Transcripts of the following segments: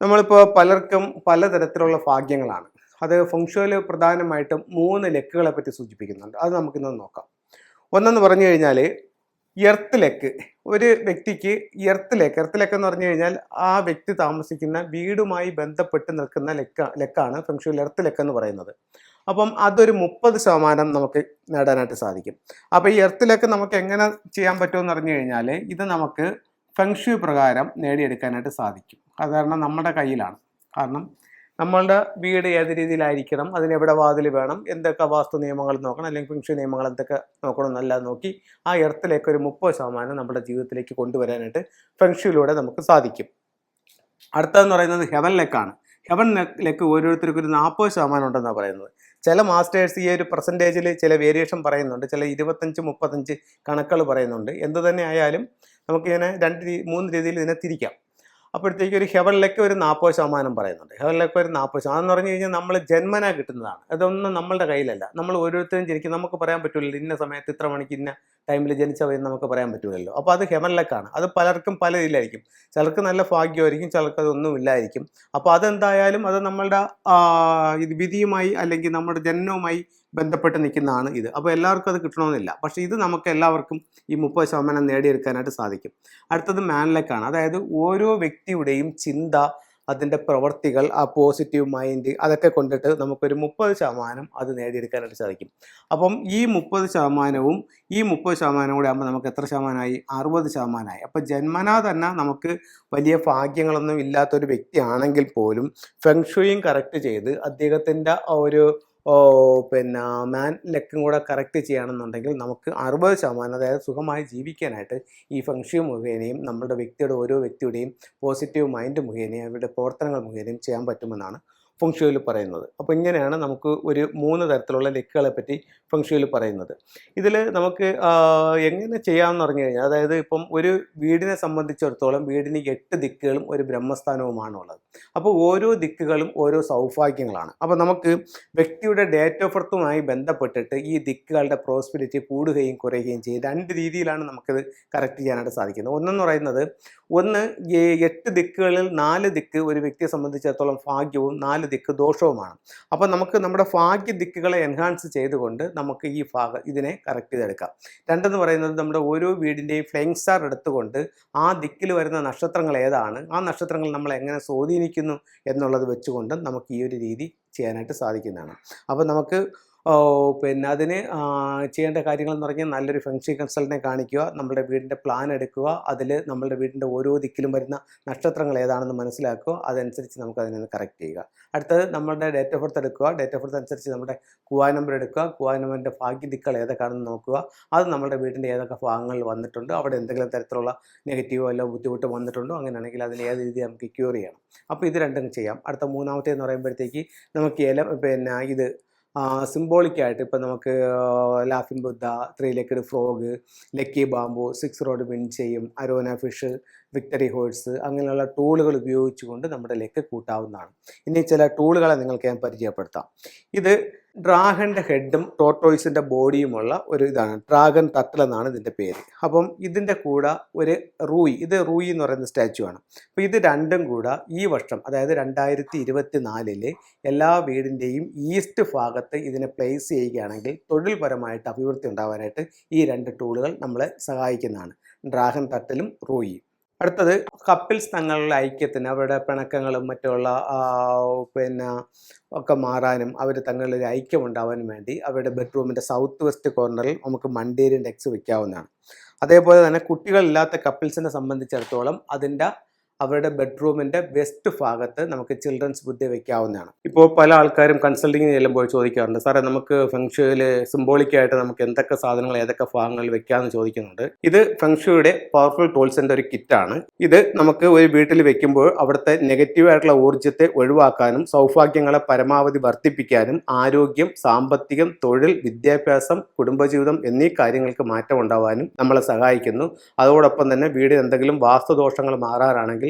നമ്മളിപ്പോൾ പലർക്കും പലതരത്തിലുള്ള ഭാഗ്യങ്ങളാണ്. അത് ഫംഗ്ഷനിൽ പ്രധാനമായിട്ടും മൂന്ന് ലെക്കുകളെ പറ്റി സൂചിപ്പിക്കുന്നുണ്ട്. അത് നമുക്കിന്ന് നോക്കാം. ഒന്നെന്ന് പറഞ്ഞു കഴിഞ്ഞാൽ എർത്ത് ലെക്ക്. ഒരു വ്യക്തിക്ക് എർത്ത് ലെക്ക്. എർത്ത് ലെക്ക് എന്ന് പറഞ്ഞു കഴിഞ്ഞാൽ ആ വ്യക്തി താമസിക്കുന്ന വീടുമായി ബന്ധപ്പെട്ട് നിൽക്കുന്ന ലെക്ക ലെക്കാണ് ഫംഗ്ഷനിൽ എർത്ത് ലെക്ക് എന്ന് പറയുന്നത്. അപ്പം അതൊരു മുപ്പത് ശതമാനം നമുക്ക് നേടാനായിട്ട് സാധിക്കും. അപ്പോൾ ഈ എർത്ത് ലെക്ക് നമുക്ക് എങ്ങനെ ചെയ്യാൻ പറ്റുമെന്ന് പറഞ്ഞു കഴിഞ്ഞാൽ ഇത് നമുക്ക് ഫെങ്ഷു പ്രകാരം നേടിയെടുക്കാനായിട്ട് സാധിക്കും. കാരണം നമ്മുടെ കയ്യിലാണ്. കാരണം നമ്മളുടെ വീട് ഏത് രീതിയിലായിരിക്കണം അതിനെവിടെ വാതിൽ വേണം എന്തൊക്കെ വാസ്തു നിയമങ്ങൾ നോക്കണം അല്ലെങ്കിൽ ഫിങ്ഷു നിയമങ്ങൾ എന്തൊക്കെ നോക്കണം എന്നെല്ലാം നോക്കി ആ എർത്തിലേക്ക് ഒരു മുപ്പത് ശതമാനം നമ്മുടെ ജീവിതത്തിലേക്ക് കൊണ്ടുവരാനായിട്ട് ഫെങ്ഷുയിലൂടെ നമുക്ക് സാധിക്കും. അടുത്തതെന്ന് പറയുന്നത് ഹെവൻ ലെക്കാണ്. ഹെവൻ ലെക്ക് ഓരോരുത്തർക്കും ഒരു നാൽപ്പത് ശതമാനം ഉണ്ടെന്നാണ് പറയുന്നത്. ചില മാസ്റ്റേഴ്സ് ഈ ഒരു പെർസെന്റേജിൽ ചില വേരിയേഷൻ പറയുന്നുണ്ട് ചില ഇരുപത്തഞ്ച് മുപ്പത്തഞ്ച് കണക്കുകൾ പറയുന്നുണ്ട്. എന്ത് തന്നെ ആയാലും നമുക്കിങ്ങനെ രണ്ട് മൂന്ന് രീതിയിൽ ഇതിനെ തിരിക്കാം. അപ്പോഴത്തേക്ക് ഒരു ഹെവലിലൊക്കെ ഒരു നാൽപ്പത് ശതമാനം പറയുന്നുണ്ട്. ഹെവലിലൊക്കെ ഒരു നാൽപ്പത് ശതമാനം. എന്ന് പറഞ്ഞു കഴിഞ്ഞാൽ നമ്മൾ ജന്മന കിട്ടുന്നതാണ്. അതൊന്നും നമ്മളുടെ കയ്യിലല്ല. നമ്മൾ ഓരോരുത്തരും ജനിക്കും. നമുക്ക് പറയാൻ പറ്റില്ല ഇന്ന സമയത്ത് ഇത്ര മണിക്ക് ഇന്ന ടൈമിൽ ജനിച്ചവരെന്ന് നമുക്ക് പറയാൻ പറ്റില്ലല്ലോ അപ്പോൾ അത് ഹെവനിലേക്കാണ് അത് പലർക്കും പല ഇതിലായിരിക്കും. ചിലർക്ക് നല്ല ഭാഗ്യമായിരിക്കും. ചിലർക്ക് അതൊന്നും ഇല്ലായിരിക്കും. അപ്പോൾ അതെന്തായാലും അത് നമ്മളുടെ ഇത് വിധിയുമായി അല്ലെങ്കിൽ നമ്മുടെ ജനനവുമായി ബന്ധപ്പെട്ട് നിൽക്കുന്നതാണ് ഇത്. അപ്പോൾ എല്ലാവർക്കും അത് കിട്ടണമെന്നില്ല. പക്ഷേ ഇത് നമുക്ക് എല്ലാവർക്കും ഈ മുപ്പത് ശതമാനം നേടിയെടുക്കാനായിട്ട് സാധിക്കും. അടുത്തത് മാനിലേക്കാണ് അതായത് ഓരോ വ്യക്തിയുടെയും ചിന്ത അതിന്റെ പ്രവർത്തികൾ ആ പോസിറ്റീവ് മൈൻഡ് അതൊക്കെ കൊണ്ടിട്ട് നമുക്കൊരു മുപ്പത് ശതമാനം അത് നേടിയെടുക്കാനായിട്ട് സാധിക്കും. അപ്പം ഈ മുപ്പത് ശതമാനവും ഈ മുപ്പത് ശതമാനം കൂടെ ആകുമ്പോൾ നമുക്ക് എത്ര ശതമാനമായി? അറുപത് ശതമാനമായി. അപ്പോൾ ജന്മനാ തന്നെ നമുക്ക് വലിയ ഭാഗ്യങ്ങളൊന്നും ഇല്ലാത്തൊരു വ്യക്തിയാണെങ്കിൽ പോലും ഫെങ്ഷുയും കറക്റ്റ് ചെയ്ത് അദ്ദേഹത്തിന്റെ ഒരു പിന്നെ മാൻ ലെക്കും കൂടെ കറക്റ്റ് ചെയ്യുകയാണെന്നുണ്ടെങ്കിൽ നമുക്ക് അറുപത് ശതമാനം അതായത് സുഖമായി ജീവിക്കാനായിട്ട് ഈ ഫംഗ്ഷൻ മുഖേനയും നമ്മുടെ വ്യക്തിയുടെ ഓരോ വ്യക്തിയുടെയും പോസിറ്റീവ് മൈൻഡ് മുഖേനയും അവരുടെ പ്രവർത്തനങ്ങൾ മുഖേനയും ചെയ്യാൻ പറ്റുമെന്നാണ് ഫംഗ്ഷയിൽ പറയുന്നത്. അപ്പോൾ ഇങ്ങനെയാണ് നമുക്ക് ഒരു മൂന്ന് തരത്തിലുള്ള ലെക്കുകളെ പറ്റി ഫംഗ്ഷയിൽ പറയുന്നത്. ഇതിൽ നമുക്ക് എങ്ങനെ ചെയ്യാമെന്ന് പറഞ്ഞു കഴിഞ്ഞാൽ അതായത് ഇപ്പം ഒരു വീടിനെ സംബന്ധിച്ചിടത്തോളം വീടിന് എട്ട് ദിക്കുകളും ഒരു ബ്രഹ്മസ്ഥാനവുമാണ് ഉള്ളത് അപ്പോൾ ഓരോ ദിക്കുകളും ഓരോ സൗഭാഗ്യങ്ങളാണ്. അപ്പോൾ നമുക്ക് വ്യക്തിയുടെ ഡേറ്റ് ഓഫ് ബർത്തുമായി ബന്ധപ്പെട്ടിട്ട് ഈ ദിക്കുകളുടെ പ്രോസ്പിരിറ്റി കൂടുകയും കുറയുകയും ചെയ്യും രണ്ട് രീതിയിലാണ് നമുക്കിത് കറക്റ്റ് ചെയ്യാനായിട്ട് സാധിക്കുന്നത്. ഒന്നെന്ന് പറയുന്നത് ഒന്ന് എട്ട് ദിക്കുകളിൽ നാല് ദിക്ക് ഒരു വ്യക്തിയെ സംബന്ധിച്ചിടത്തോളം ഭാഗ്യവും നാല് ദിക്ക് ദോഷവുമാണ്. അപ്പോൾ നമുക്ക് നമ്മുടെ ഭാഗ്യ ദിക്കുകളെ എൻഹാൻസ് ചെയ്തുകൊണ്ട് നമുക്ക് ഈ ഭാഗ ഇതിനെ കറക്റ്റ് ചെയ്തെടുക്കാം. രണ്ടെന്ന് പറയുന്നത് നമ്മുടെ ഓരോ വീടിന്റെയും ഫ്ലെയിങ് സ്റ്റാർ എടുത്തുകൊണ്ട് ആ ദിക്കിൽ വരുന്ന നക്ഷത്രങ്ങൾ ഏതാണ് ആ നക്ഷത്രങ്ങൾ നമ്മൾ എങ്ങനെ സ്വാധീനിക്കുന്നു എന്നുള്ളത് വെച്ചുകൊണ്ട് നമുക്ക് ഈ ഒരു രീതി ചെയ്യാനായിട്ട് സാധിക്കുന്നതാണ്. അപ്പോൾ നമുക്ക് പിന്നെ അതിന് ചെയ്യേണ്ട കാര്യങ്ങൾ എന്ന് പറഞ്ഞാൽ നല്ലൊരു ഫെങ്ഷി കൺസൾട്ടിനെ കാണിക്കുക നമ്മുടെ വീടിന്റെ പ്ലാൻ എടുക്കുക അതിൽ നമ്മുടെ വീടിന്റെ ഓരോ ദിക്കിലും വരുന്ന നക്ഷത്രങ്ങൾ ഏതാണെന്ന് മനസ്സിലാക്കുക അതനുസരിച്ച് നമുക്ക് അതിനെ കറക്റ്റ് ചെയ്യുക. അടുത്തത് നമ്മുടെ ഡേറ്റ് ഓഫ് ബർത്ത് എടുക്കുക ഡേറ്റ് ഓഫ് ബർത്ത് അനുസരിച്ച് നമ്മുടെ കുവാ നമ്പർ എടുക്കുക കുവാ നമ്പറിന്റെ ഭാഗ്യ ദിക്കുകൾ ഏതൊക്കെയാണെന്ന് നോക്കുക അത് നമ്മുടെ വീടിന്റെ ഏതൊക്കെ ഭാഗങ്ങളിൽ വന്നിട്ടുണ്ട് അവിടെ എന്തെങ്കിലും തരത്തിലുള്ള നെഗറ്റീവോ അല്ലോ ബുദ്ധിമുട്ടോ വന്നിട്ടുണ്ടോ അങ്ങനെയാണെങ്കിൽ അതിന് ഏത് രീതി നമുക്ക് ക്യൂർ ചെയ്യണം. അപ്പോൾ ഇത് രണ്ടും ചെയ്യാം. അടുത്ത മൂന്നാമത്തേന്ന് പറയുമ്പോഴത്തേക്ക് നമുക്ക് ഇല പിന്നെ ഇത് സിംബോളിക്കായിട്ട് ഇപ്പം നമുക്ക് laughing Buddha three legged frog lucky bamboo six rod wind ചെയ്യും അരോന ഫിഷ് വിക്ടറി ഹോഴ്സ് അങ്ങനെയുള്ള ടൂളുകൾ ഉപയോഗിച്ചുകൊണ്ട് നമ്മുടെ ലെക്ക് കൂട്ടാവുന്നതാണ്. ഇനി ചില ടൂളുകളെ നിങ്ങൾക്ക് ഞാൻ പരിചയപ്പെടുത്താം. ഇത് ഡ്രാഗന്റെ ഹെഡും ടോട്ടോയ്സിന്റെ ബോഡിയുമുള്ള ഒരു ഇതാണ്. ഡ്രാഗൺ തട്ടൽ എന്നാണ് ഇതിന്റെ പേര്. അപ്പം ഇതിന്റെ കൂടെ ഒരു റൂയി ഇത് റൂയി എന്ന് പറയുന്ന സ്റ്റാച്ചു ആണ്. അപ്പോൾ ഇത് രണ്ടും കൂടെ ഈ വർഷം അതായത് രണ്ടായിരത്തി ഇരുപത്തി എല്ലാ വീടിന്റെയും ഈസ്റ്റ് ഭാഗത്ത് ഇതിനെ പ്ലേസ് ചെയ്യുകയാണെങ്കിൽ തൊഴിൽപരമായിട്ട് അഭിവൃദ്ധി ഉണ്ടാവാനായിട്ട് ഈ രണ്ട് ടൂളുകൾ നമ്മളെ സഹായിക്കുന്നതാണ്. ഡ്രാഗൺ തട്ടലും റൂയിയും. അടുത്തത് കപ്പിൾസ് തങ്ങളുടെ ഐക്യത്തിന് അവരുടെ പിണക്കങ്ങളും മറ്റുള്ള പിന്നെ ഒക്കെ മാറാനും അവർ തങ്ങളിൽ ഒരു ഐക്യം ഉണ്ടാവാനും വേണ്ടി അവരുടെ ബെഡ്റൂമിന്റെ സൗത്ത് വെസ്റ്റ് കോർണറിൽ നമുക്ക് മണ്ടേരിയൻ ഡെക്സ് വയ്ക്കാവുന്നതാണ് അതേപോലെ തന്നെ കുട്ടികളില്ലാത്ത കപ്പിൾസിനെ സംബന്ധിച്ചിടത്തോളം അതിന്റെ അവരുടെ ബെഡ്റൂമിന്റെ വെസ്റ്റ് ഭാഗത്ത് നമുക്ക് ചിൽഡ്രൻസ് ബുദ്ധി വെക്കാവുന്നതാണ്. ഇപ്പോൾ പല ആൾക്കാരും കൺസൾട്ടിങ്ങിന് ചെല്ലുമ്പോൾ ചോദിക്കാറുണ്ട് സാറേ നമുക്ക് ഫെങ്ഷുവിൽ സിംബോളിക്കായിട്ട് നമുക്ക് എന്തൊക്കെ സാധനങ്ങൾ ഏതൊക്കെ ഭാഗങ്ങളിൽ വെക്കാമെന്ന് ചോദിക്കുന്നുണ്ട്? ഇത് ഫെങ്ഷുയുടെ പവർഫുൾ ടൂൾസിന്റെ ഒരു കിറ്റാണ് ഇത് നമുക്ക് ഒരു വീട്ടിൽ വെക്കുമ്പോൾ അവിടുത്തെ നെഗറ്റീവ് ആയിട്ടുള്ള ഊർജത്തെ ഒഴിവാക്കാനും സൗഭാഗ്യങ്ങളെ പരമാവധി വർദ്ധിപ്പിക്കാനും ആരോഗ്യം സാമ്പത്തികം തൊഴിൽ വിദ്യാഭ്യാസം കുടുംബജീവിതം എന്നീ കാര്യങ്ങൾക്ക് മാറ്റം ഉണ്ടാവാനും നമ്മളെ സഹായിക്കുന്നു. അതോടൊപ്പം തന്നെ വീടിന് എന്തെങ്കിലും വാസ്തുദോഷങ്ങൾ മാറാറാണെങ്കിൽ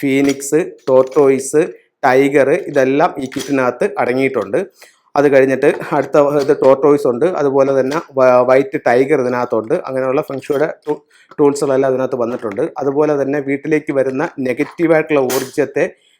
ഫീനിക്സ് ടോർട്ടോയിസ് ടൈഗർ ഇതെല്ലാം ഈ കിറ്റിനകത്ത് അടങ്ങിയിട്ടുണ്ട്. അത് കഴിഞ്ഞിട്ട് അടുത്ത ഇത് ടോർട്ടോയ്സ് ഉണ്ട്. അതുപോലെ തന്നെ വൈറ്റ് ടൈഗർ ഇതിനകത്തുണ്ട്. അങ്ങനെയുള്ള ഫംഗ്ഷയുടെ ടൂൾസുകളെല്ലാം അതിനകത്ത് വന്നിട്ടുണ്ട്. അതുപോലെ തന്നെ വീട്ടിലേക്ക് വരുന്ന നെഗറ്റീവായിട്ടുള്ള ഊർജത്തെ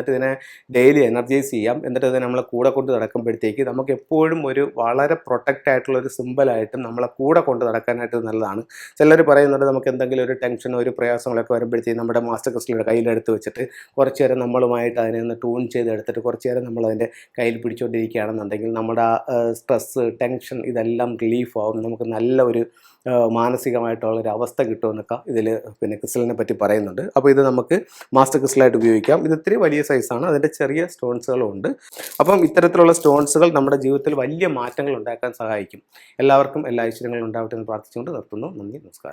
എന്നിട്ട് ഇതിനെ ഡെയിലി എനർജൈസ് ചെയ്യാം. എന്നിട്ട് ഇതിനെ നമ്മളെ കൂടെ കൊണ്ട് നടക്കുമ്പോഴത്തേക്ക് നമുക്ക് എപ്പോഴും ഒരു വളരെ പ്രൊട്ടക്റ്റ് ആയിട്ടുള്ള ഒരു സിമ്പിളായിട്ടും നമ്മളെ കൂടെ കൊണ്ട് നടക്കാനായിട്ട് നല്ലതാണ്. ചിലർ പറയുന്നുണ്ട് നമുക്ക് എന്തെങ്കിലും ഒരു ടെൻഷനോ ഒരു പ്രയാസങ്ങളൊക്കെ വരുമ്പോഴത്തേക്കും നമ്മുടെ മാസ്റ്റർ ക്രിസ്റ്റലിന്റെ കയ്യിലെടുത്ത് വെച്ചിട്ട് കുറച്ച് നേരം നമ്മളുമായിട്ട് അതിനെ ഒന്ന് ട്യൂൺ ചെയ്ത് എടുത്തിട്ട് കുറച്ച് നേരം നമ്മൾ അതിന്റെ കയ്യിൽ പിടിച്ചുകൊണ്ടിരിക്കുകയാണെന്നുണ്ടെങ്കിൽ നമ്മുടെ സ്ട്രെസ്സ് ടെൻഷൻ ഇതെല്ലാം റിലീഫ് ആവും. നമുക്ക് നല്ല ഒരു ആ, മാനസികമായിട്ടുള്ള ഒരു അവസ്ഥ കിട്ടുമെന്നൊക്കെ ഇതിൽ പിന്നെ ക്രിസ്റ്റലിനെ പറ്റി പറയുന്നുണ്ട്. അപ്പോൾ ഇത് നമുക്ക് മാസ്റ്റർ ക്രിസ്റ്റലായിട്ട് ഉപയോഗിക്കാം. ഇത് ഇത്തിരി വലിയ സൈസാണ്. അതിന്റെ ചെറിയ സ്റ്റോൺസുകളും ഉണ്ട് അപ്പം ഇത്തരത്തിലുള്ള സ്റ്റോൺസുകൾ നമ്മുടെ ജീവിതത്തിൽ വലിയ മാറ്റങ്ങൾ ഉണ്ടാക്കാൻ സഹായിക്കും. എല്ലാവർക്കും എല്ലാ ഐശ്വര്യങ്ങളും ഉണ്ടാവട്ടെ എന്ന് പ്രാർത്ഥിച്ചുകൊണ്ട് നിർത്തുന്നു. നന്ദി നമസ്കാരം.